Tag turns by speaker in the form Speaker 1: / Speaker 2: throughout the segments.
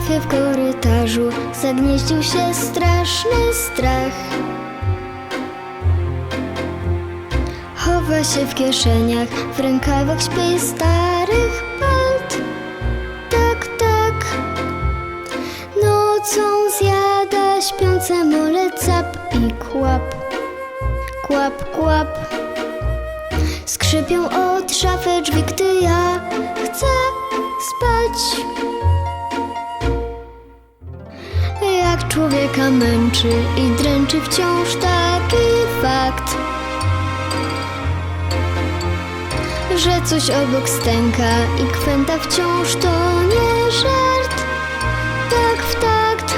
Speaker 1: szafie w korytarzu zagnieździł się straszny strach. Chowa się w kieszeniach, w rękawach śpi starych palt. Tak, tak. Nocą zjada śpiące mole cap i kłap. Kłap, kłap. Skrzypią od szafy drzwi, gdy ja człowieka męczy i dręczy wciąż taki fakt, że coś obok stęka i kwęta wciąż to nie żart. Tak w takt,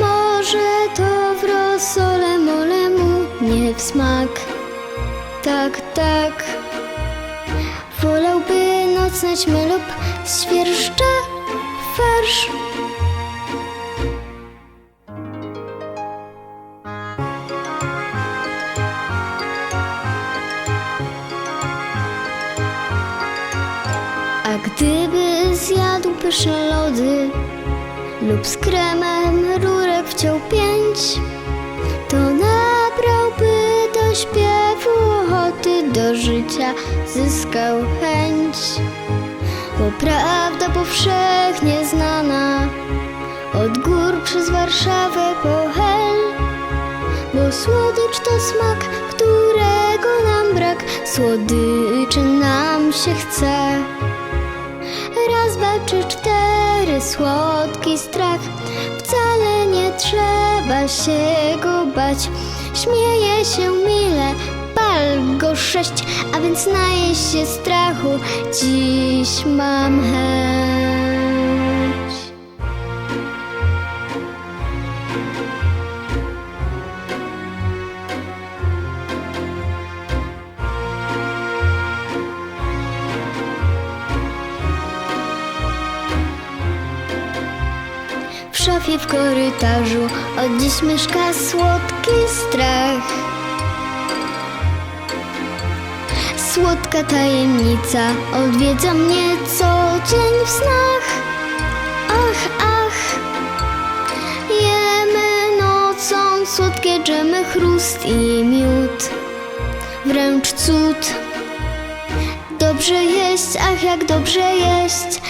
Speaker 1: może to w rosole mole mu nie w smak. Tak, tak, wolałby noc na ćmę lub świerszcza farsz. Gdyby zjadł pyszne lody lub z kremem rurek wciął pięć, to nabrałby do śpiewu ochoty, do życia zyskał chęć. Bo prawda powszechnie znana od gór przez Warszawę po hel, bo słodycz to smak, którego nam brak, słodyczy nam się chce. Raz, dwa, cztery, słodki strach. Wcale nie trzeba się go bać. Śmieje się mile, pal go sześć, a więc najeść się strachu. Dziś mam chęć. W szafie w korytarzu od dziś mieszka słodki strach. Słodka tajemnica odwiedza mnie co dzień w snach. Ach, ach, jemy nocą słodkie dżemy, chrust i miód. Wręcz cud. Dobrze jeść, ach jak dobrze jeść,